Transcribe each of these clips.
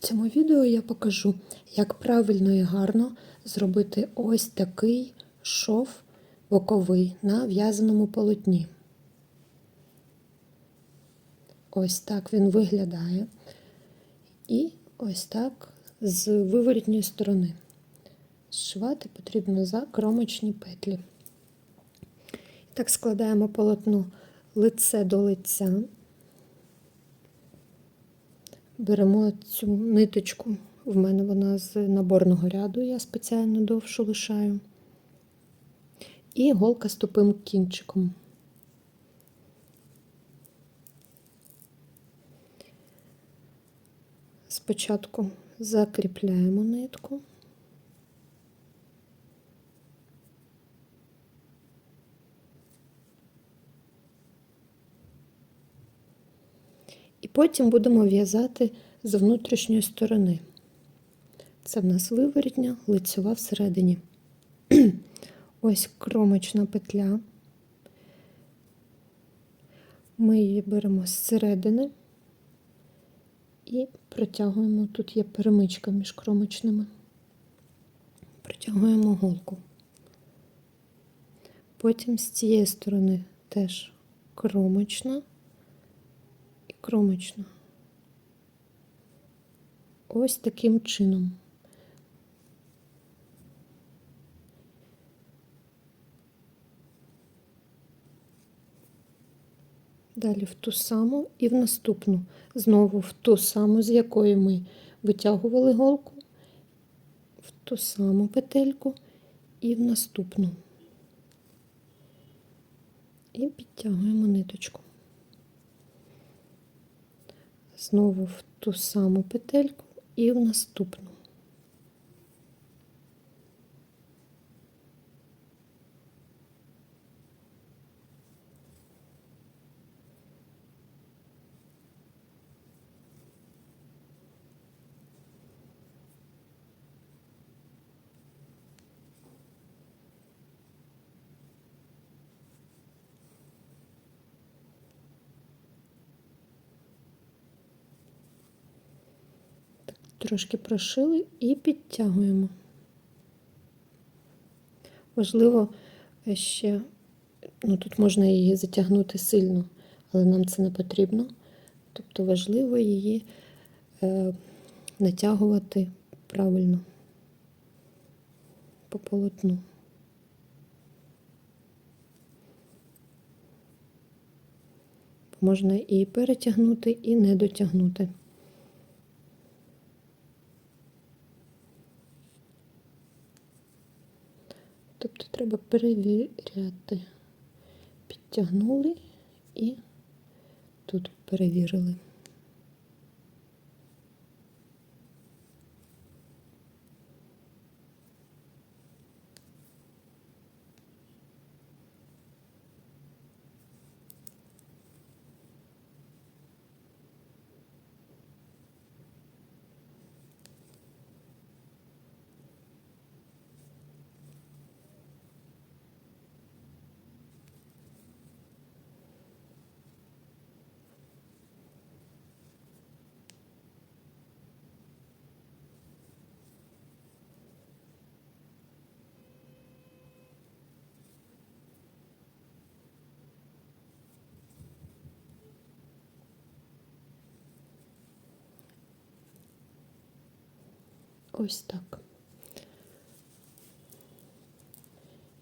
В цьому відео я покажу, як правильно і гарно зробити ось такий шов боковий на в'язаному полотні. Ось так він виглядає. І ось так з виворітньої сторони. Зшивати потрібно за кромочні петлі. Так складаємо полотно лице до лиця. Беремо цю ниточку, в мене вона з наборного ряду, я спеціально довшу лишаю. І голка з тупим кінчиком. Спочатку закріпляємо нитку. І потім будемо в'язати з внутрішньої сторони. Це в нас виворітня, лицьова всередині. Ось кромочна петля. Ми її беремо зсередини і протягуємо, тут є перемичка між кромочними, протягуємо голку. Потім з цієї сторони теж кромочна і кромочна. Ось таким чином. Далі в ту саму і в наступну. Знову в ту саму, з якої ми витягували голку, в ту саму петельку і в наступну. І підтягуємо ниточку. Знову в ту саму петельку і в наступну. Трошки прошили і підтягуємо. Важливо ще, ну тут можна її затягнути сильно, але нам це не потрібно. Тобто важливо її е, натягувати правильно по полотну. Можна і перетягнути, і не дотягнути. Тобто треба перевіряти. Підтягнули і тут перевірили. Ось так.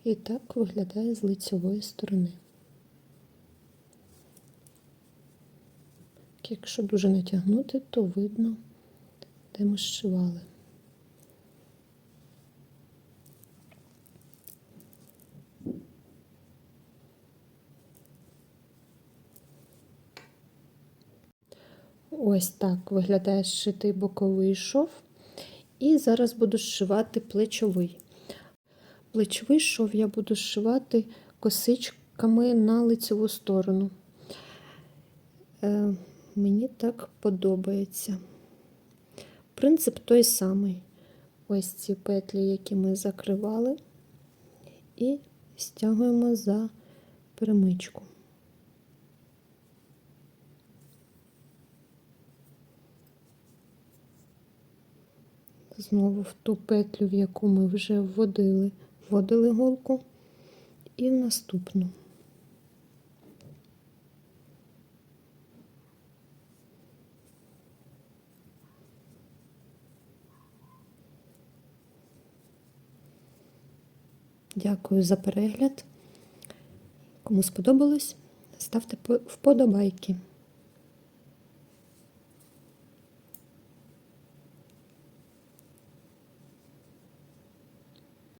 І так виглядає з лицьової сторони. Якщо дуже натягнути, то видно, де ми зшивали. Ось так виглядає зшитий боковий шов. І зараз буду зшивати плечовий. Плечовий шов я буду зшивати косичками на лицеву сторону. Е, Мені так подобається. Принцип той самий. Ось ці петлі, які ми закривали, і стягуємо за перемичку. Знову в ту петлю, в яку ми вже вводили, вводили голку, і в наступну. Дякую за перегляд. Кому сподобалось, ставте вподобайки.